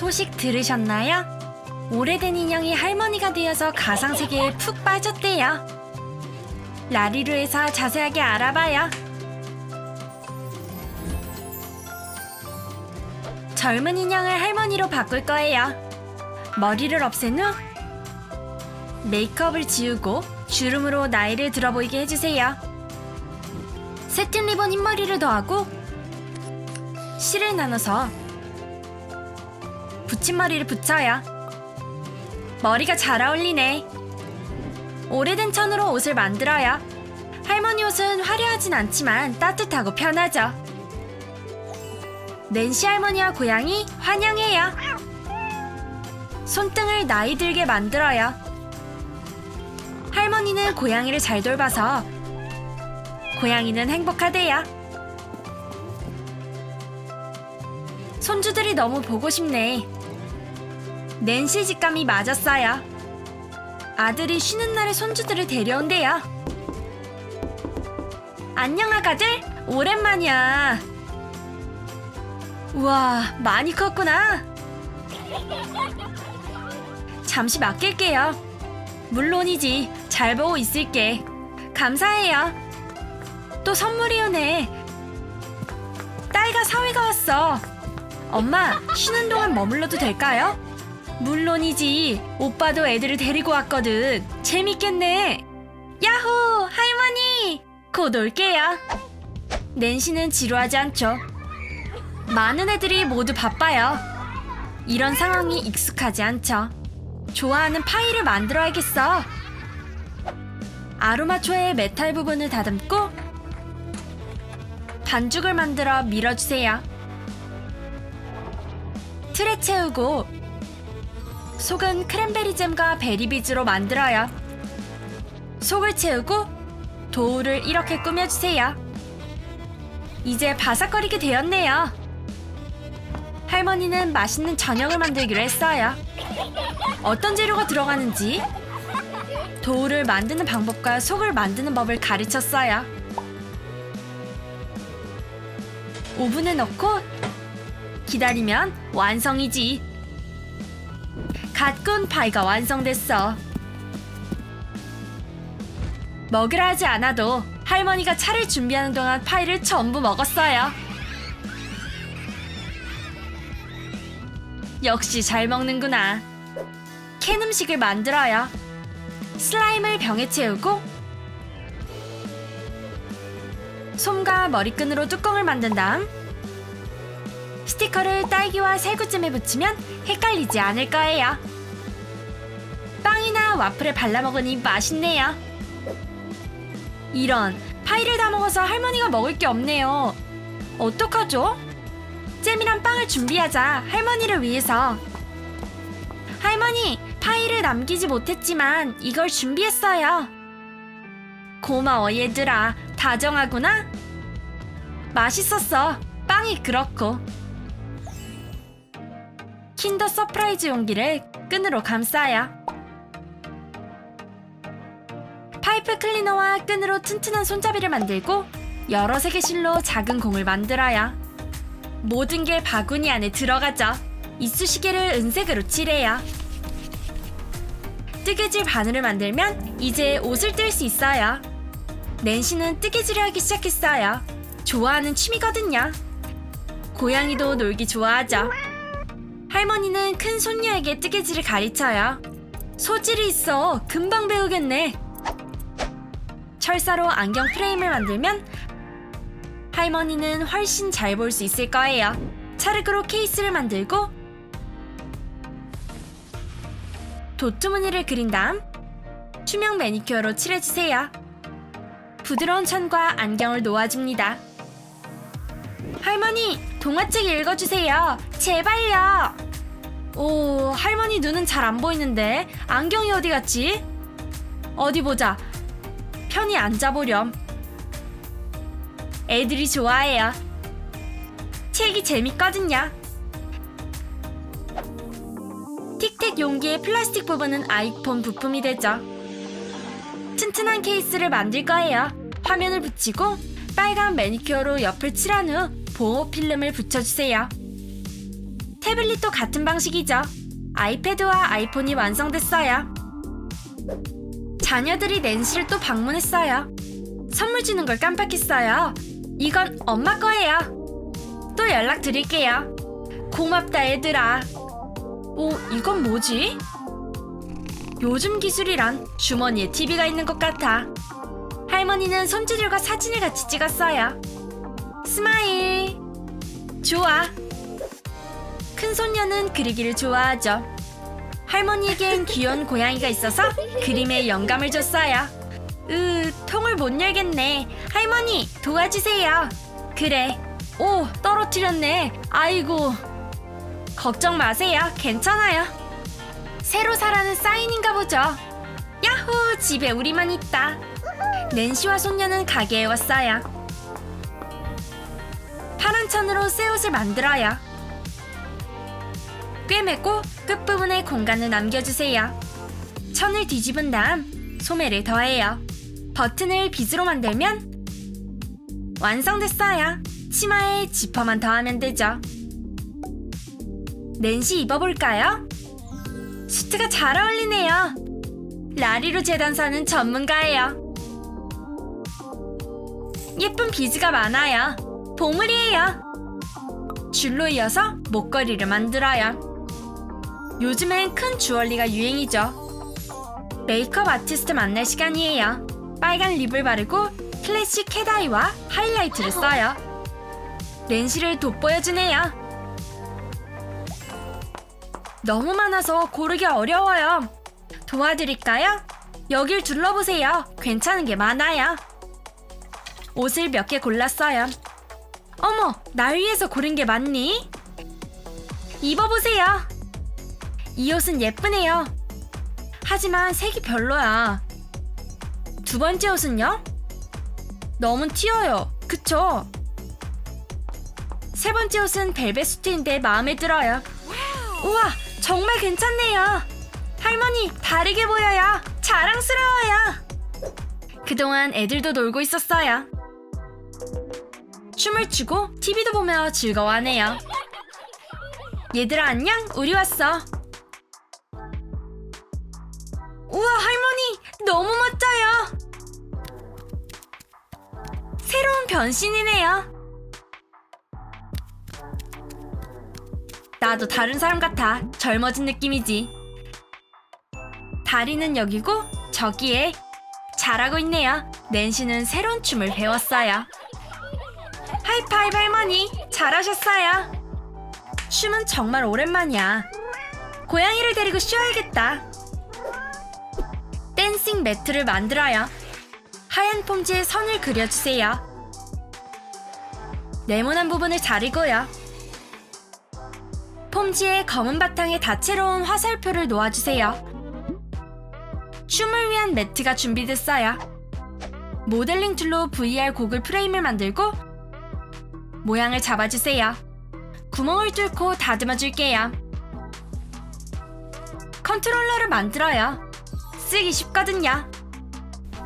소식 들으셨나요? 오래된 인형이 할머니가 되어서 가상세계에 푹 빠졌대요. 라리루에서 자세하게 알아봐요. 젊은 인형을 할머니로 바꿀 거예요. 머리를 없앤 후 메이크업을 지우고 주름으로 나이를 들어 보이게 해주세요. 세팅 리본 흰머리를 더하고 실을 나눠서 붙임머리를 붙여요. 머리가 잘 어울리네. 오래된 천으로 옷을 만들어요. 할머니 옷은 화려하진 않지만 따뜻하고 편하죠. 낸시 할머니와 고양이 환영해요. 손등을 나이 들게 만들어요. 할머니는 고양이를 잘 돌봐서 고양이는 행복하대요. 손주들이 너무 보고 싶네. 낸시 직감이 맞았어요. 아들이 쉬는 날에 손주들을 데려온대요. 안녕 아가들, 오랜만이야. 우와, 많이 컸구나. 잠시 맡길게요. 물론이지, 잘 보고 있을게. 감사해요. 또 선물이 오네. 딸과 사위가 왔어. 엄마, 쉬는 동안 머물러도 될까요? 물론이지. 오빠도 애들을 데리고 왔거든. 재밌겠네. 야호, 할머니! 곧 올게요. 낸시는 지루하지 않죠. 많은 애들이 모두 바빠요. 이런 상황이 익숙하지 않죠. 좋아하는 파이를 만들어야겠어. 아로마초의 메탈 부분을 다듬고 반죽을 만들어 밀어주세요. 틀에 채우고 속은 크랜베리 잼과 베리비즈로 만들어요. 속을 채우고 도우를 이렇게 꾸며주세요. 이제 바삭거리게 되었네요. 할머니는 맛있는 저녁을 만들기로 했어요. 어떤 재료가 들어가는지 도우를 만드는 방법과 속을 만드는 법을 가르쳤어요. 오븐에 넣고 기다리면 완성이지. 갓 구운 파이가 완성됐어. 먹으라 하지 않아도 할머니가 차를 준비하는 동안 파이를 전부 먹었어요. 역시 잘 먹는구나. 캔 음식을 만들어요. 슬라임을 병에 채우고 솜과 머리끈으로 뚜껑을 만든 다음 스티커를 딸기와 살구잼에 붙이면 헷갈리지 않을 거예요. 빵이나 와플에 발라 먹으니 맛있네요. 이런 파이를 다 먹어서 할머니가 먹을 게 없네요. 어떡하죠? 잼이랑 빵을 준비하자 할머니를 위해서. 할머니, 파이를 남기지 못했지만 이걸 준비했어요. 고마워 얘들아. 다정하구나. 맛있었어. 빵이 그렇고. 킨더 서프라이즈 용기를 끈으로 감싸요. 파이프 클리너와 끈으로 튼튼한 손잡이를 만들고 여러 색의 실로 작은 공을 만들어요. 모든 게 바구니 안에 들어가죠. 이쑤시개를 은색으로 칠해요. 뜨개질 바늘을 만들면 이제 옷을 뜰 수 있어요. 낸시는 뜨개질을 하기 시작했어요. 좋아하는 취미거든요. 고양이도 놀기 좋아하죠. 할머니는 큰 손녀에게 뜨개질을 가르쳐요. 소질이 있어. 금방 배우겠네. 철사로 안경 프레임을 만들면 할머니는 훨씬 잘 볼 수 있을 거예요. 차르크로 케이스를 만들고 도트 무늬를 그린 다음 투명 매니큐어로 칠해주세요. 부드러운 천과 안경을 놓아줍니다. 할머니, 동화책 읽어주세요. 제발요. 오, 할머니 눈은 잘 안 보이는데 안경이 어디 갔지? 어디 보자. 편히 앉아보렴. 애들이 좋아해요. 책이 재밌거든요. 틱택 용기의 플라스틱 부분은 아이폰 부품이 되죠. 튼튼한 케이스를 만들 거예요. 화면을 붙이고 빨간 매니큐어로 옆을 칠한 후 보호 필름을 붙여주세요. 태블릿도 같은 방식이죠. 아이패드와 아이폰이 완성됐어요. 자녀들이 낸시를 또 방문했어요. 선물 주는 걸 깜빡했어요. 이건 엄마 거예요. 또 연락 드릴게요. 고맙다 얘들아. 오, 이건 뭐지? 요즘 기술이란 주머니에 TV가 있는 것 같아. 할머니는 손주들과 사진을 같이 찍었어요. 스마일. 좋아. 큰 손녀는 그리기를 좋아하죠. 할머니에겐 귀여운 고양이가 있어서 그림에 영감을 줬어요. 으, 통을 못 열겠네. 할머니, 도와주세요. 그래. 오, 떨어뜨렸네. 아이고. 걱정 마세요. 괜찮아요. 새로 사라는 사인인가 보죠. 야호, 집에 우리만 있다. 낸시와 손녀는 가게에 왔어요. 파란 천으로 새 옷을 만들어요. 꿰매고 끝부분에 공간을 남겨주세요. 천을 뒤집은 다음 소매를 더해요. 버튼을 빗으로 만들면 완성됐어요. 치마에 지퍼만 더하면 되죠. 낸시 입어볼까요? 수트가 잘 어울리네요. 라리로 재단사는 전문가예요. 예쁜 비즈가 많아요. 보물이에요. 줄로 이어서 목걸이를 만들어요. 요즘엔 큰 주얼리가 유행이죠. 메이크업 아티스트 만날 시간이에요. 빨간 립을 바르고 클래식 캣아이와 하이라이트를 써요. 렌시를 돋보여주네요. 너무 많아서 고르기 어려워요. 도와드릴까요? 여길 둘러보세요. 괜찮은 게 많아요. 옷을 몇 개 골랐어요. 어머, 날 위해서 고른 게 맞니? 입어보세요. 이 옷은 예쁘네요. 하지만 색이 별로야. 두 번째 옷은요? 너무 튀어요. 그쵸? 세 번째 옷은 벨벳 수트인데 마음에 들어요. 우와, 정말 괜찮네요. 할머니, 다르게 보여요. 자랑스러워요. 그동안 애들도 놀고 있었어요. 춤을 추고 TV도 보며 즐거워하네요. 얘들아 안녕, 우리 왔어. 우와 할머니 너무 멋져요. 새로운 변신이네요. 나도 다른 사람 같아. 젊어진 느낌이지. 다리는 여기고 저기에 잘하고 있네요. 낸시는 새로운 춤을 배웠어요. 하이파이브 할머니 잘하셨어요. 춤은 정말 오랜만이야. 고양이를 데리고 쉬어야겠다. 댄싱 매트를 만들어요. 하얀 폼지에 선을 그려주세요. 네모난 부분을 자르고요. 폼지에 검은 바탕에 다채로운 화살표를 놓아주세요. 춤을 위한 매트가 준비됐어요. 모델링 툴로 VR 고글 프레임을 만들고 모양을 잡아주세요. 구멍을 뚫고 다듬어 줄게요. 컨트롤러를 만들어요. 쓰기 쉽거든요.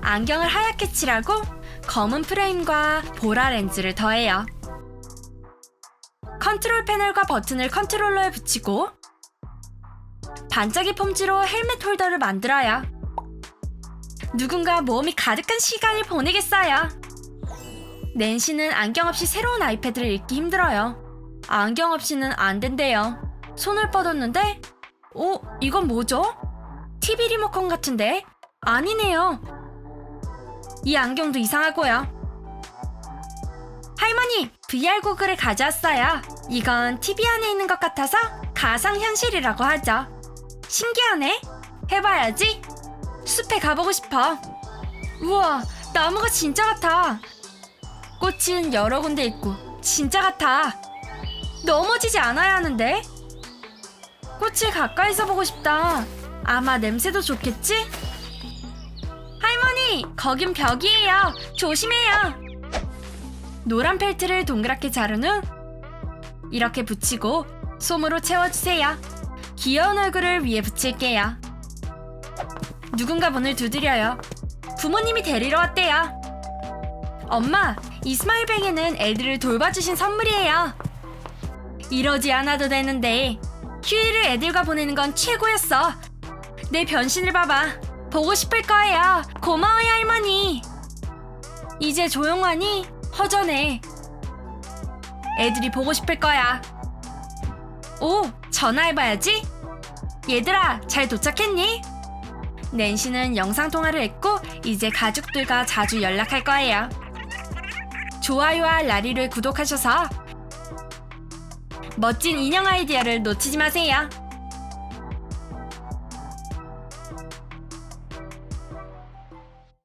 안경을 하얗게 칠하고 검은 프레임과 보라 렌즈를 더해요. 컨트롤 패널과 버튼을 컨트롤러에 붙이고 반짝이 폼지로 헬멧 홀더를 만들어요. 누군가 모험이 가득한 시간을 보내겠어요. 낸시는 안경 없이 새로운 아이패드를 읽기 힘들어요. 안경 없이는 안 된대요. 손을 뻗었는데, 오, 이건 뭐죠? TV 리모컨 같은데? 아니네요. 이 안경도 이상하고요. 할머니, VR 고글을 가져왔어요. 이건 TV 안에 있는 것 같아서 가상현실이라고 하죠. 신기하네? 해봐야지. 숲에 가보고 싶어. 우와, 나무가 진짜 같아. 꽃은 여러 군데 있고, 진짜 같아. 넘어지지 않아야 하는데? 꽃을 가까이서 보고 싶다. 아마 냄새도 좋겠지? 할머니, 거긴 벽이에요. 조심해요. 노란 펠트를 동그랗게 자른 후 이렇게 붙이고 솜으로 채워주세요. 귀여운 얼굴을 위에 붙일게요. 누군가 문을 두드려요. 부모님이 데리러 왔대요. 엄마, 이 스마일뱅에는 애들을 돌봐주신 선물이에요. 이러지 않아도 되는데 휴일을 애들과 보내는 건 최고였어. 내 변신을 봐봐. 보고 싶을 거예요. 고마워요 할머니. 이제 조용하니 허전해. 애들이 보고 싶을 거야. 오, 전화해봐야지. 얘들아, 잘 도착했니? 낸시는 영상통화를 했고, 이제 가족들과 자주 연락할 거예요. 좋아요와 라리를 구독하셔서 멋진 인형 아이디어를 놓치지 마세요.